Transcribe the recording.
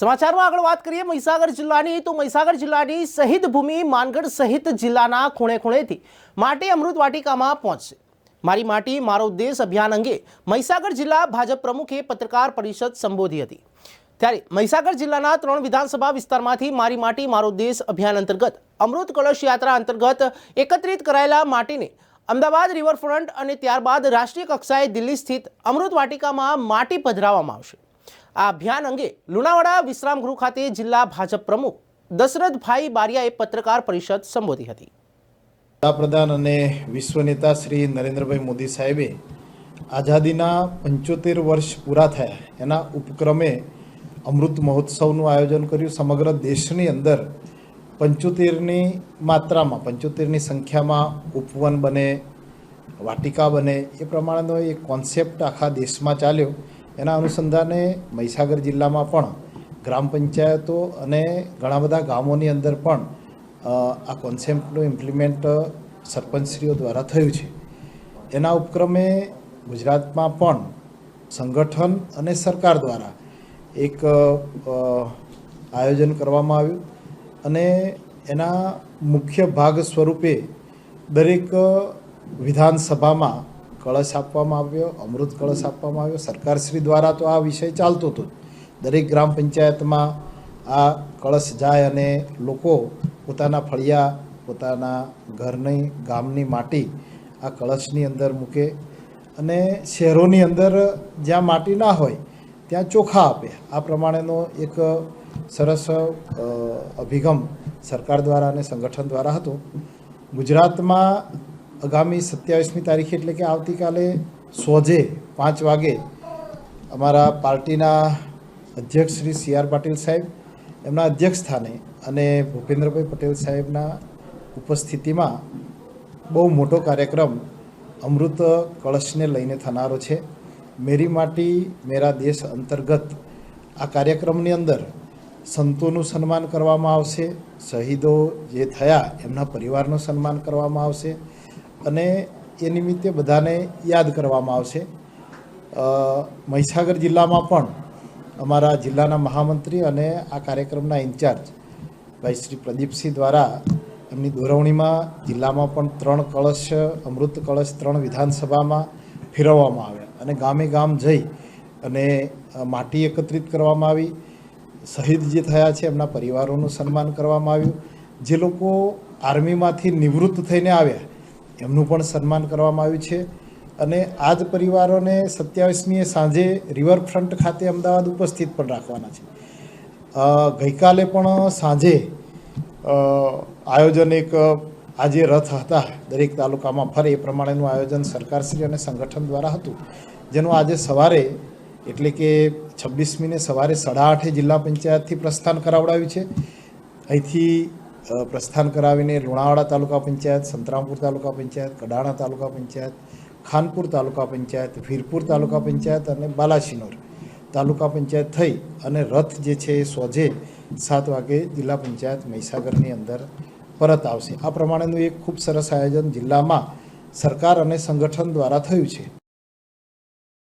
સમાચારમાં આગળ વાત કરીએ મહીસાગર જિલ્લાની, તો મહીસાગર જિલ્લાની શહીદ ભૂમિ માનગઢ સહિત જિલ્લાના ખૂણે ખૂણેથી માટી અમૃત વાટિકામાં પહોંચશે. મારી માટી, મારો દેશ અભિયાન અંગે મહીસાગર જિલ્લા ભાજપ પ્રમુખે પત્રકાર પરિષદ સંબોધી હતી. ત્યારે મહીસાગર જિલ્લાના ત્રણ વિધાનસભા વિસ્તારમાંથી મારી માટી, મારો દેશ અભિયાન અંતર્ગત અમૃત કળશ યાત્રા અંતર્ગત એકત્રિત કરાયેલા માટીને અમદાવાદ રિવરફ્રન્ટ અને ત્યારબાદ રાષ્ટ્રીય કક્ષાએ દિલ્હી સ્થિત અમૃત વાટિકામાં માટી પધરાવવામાં આવશે. આ અભિયાન અંગે લુણાવાડા વિશ્રામ ગૃહ ખાતે જિલ્લા ભાજપ પ્રમુખ દશરથભાઈ બારિયાએ પત્રકાર પરિષદ સંબોધી હતી. વડાપ્રધાન અને વિશ્વ નેતા શ્રી નરેન્દ્રભાઈ મોદી સાહેબે આઝાદીના પંચોતેર વર્ષ પૂરા થયા. એના ઉપક્રમે અમૃત મહોત્સવનું આયોજન કર્યું. સમગ્ર દેશની અંદર પંચોતેરની માત્રામાં, પંચોતેરની સંખ્યામાં ઉપવન બને, વાટિકા બને, એ પ્રમાણેનો એક કોન્સેપ્ટ આખા દેશમાં ચાલ્યો. એના અનુસંધાને મહીસાગર જિલ્લામાં પણ ગ્રામ પંચાયતો અને ઘણા બધા ગામોની અંદર પણ આ કોન્સેપ્ટનું ઇમ્પ્લિમેન્ટ સરપંચશ્રીઓ દ્વારા થયું છે. એના ઉપક્રમે ગુજરાતમાં પણ સંગઠન અને સરકાર દ્વારા એક આયોજન કરવામાં આવ્યું અને એના મુખ્ય ભાગ સ્વરૂપે દરેક વિધાનસભામાં કળશ આપવામાં આવ્યો, અમૃત કળશ આપવામાં આવ્યો. સરકારશ્રી દ્વારા તો આ વિષય ચાલતો હતો દરેક ગ્રામ પંચાયતમાં આ કળશ જાય અને લોકો પોતાના ફળિયા, પોતાના ઘરની, ગામની માટી આ કળશની અંદર મૂકે અને શહેરોની અંદર જ્યાં માટી ના હોય ત્યાં ચોખા આપે. આ પ્રમાણેનો એક સરસ અભિગમ સરકાર દ્વારા અને સંગઠન દ્વારા હતો. ગુજરાતમાં આગામી સત્યાવીસમી તારીખે એટલે કે આવતીકાલે સોજે પાંચ વાગે અમારા પાર્ટીના અધ્યક્ષ શ્રી સી આર પાટીલ સાહેબ, એમના અધ્યક્ષ સ્થાને અને ભૂપેન્દ્રભાઈ પટેલ સાહેબના ઉપસ્થિતિમાં બહુ મોટો કાર્યક્રમ અમૃત કળશને લઈને થનારો છે. મેરી માટી, મેરા દેશ અંતર્ગત આ કાર્યક્રમની અંદર સંતોનું સન્માન કરવામાં આવશે, શહીદો જે થયા એમના પરિવારનું સન્માન કરવામાં આવશે અને એ નિમિત્તે બધાને યાદ કરવામાં આવશે. મહીસાગર જિલ્લામાં પણ અમારા જિલ્લાના મહામંત્રી અને આ કાર્યક્રમના ઇન્ચાર્જ ભાઈ શ્રી પ્રદીપસિંહ દ્વારા એમની દોરવણીમાં જિલ્લામાં પણ ત્રણ કળશ, અમૃત કળશ ત્રણ વિધાનસભામાં ફેરવવામાં આવ્યા અને ગામે ગામ જઈ અને માટી એકત્રિત કરવામાં આવી. શહીદ જે થયા છે એમના પરિવારોનું સન્માન કરવામાં આવ્યું. જે લોકો આર્મીમાંથી નિવૃત્ત થઈને આવ્યા એમનું પણ સન્માન કરવામાં આવ્યું છે. અને આ જ પરિવારોને સત્યાવીસમીએ સાંજે રિવરફ્રન્ટ ખાતે અમદાવાદ ઉપસ્થિત પણ રાખવાના છે. ગઈકાલે પણ સાંજે આયોજન એક આજે રથ હતા દરેક તાલુકામાં. ફરે એ પ્રમાણેનું આયોજન સરકારશ્રી અને સંગઠન દ્વારા હતું. જેનું આજે સવારે, એટલે કે છવ્વીસમીને સવારે સાડા આઠે જિલ્લા પંચાયતથી પ્રસ્થાન કરાવડાવ્યું છે. અહીંથી પ્રસ્થાન કરાવીને લુણાવાડા તાલુકા પંચાયત, સંતરામપુર તાલુકા પંચાયત, કડાણા તાલુકા પંચાયત, ખાનપુર તાલુકા પંચાયત, વીરપુર તાલુકા પંચાયત અને બાલાશિનોર તાલુકા પંચાયત થઈ અને રથ જે છે એ સોજે સાત વાગે જિલ્લા પંચાયત મહીસાગરની અંદર પરત આવશે. આ પ્રમાણેનું એક ખૂબ સરસ આયોજન જિલ્લામાં સરકાર અને સંગઠન દ્વારા થયું છે.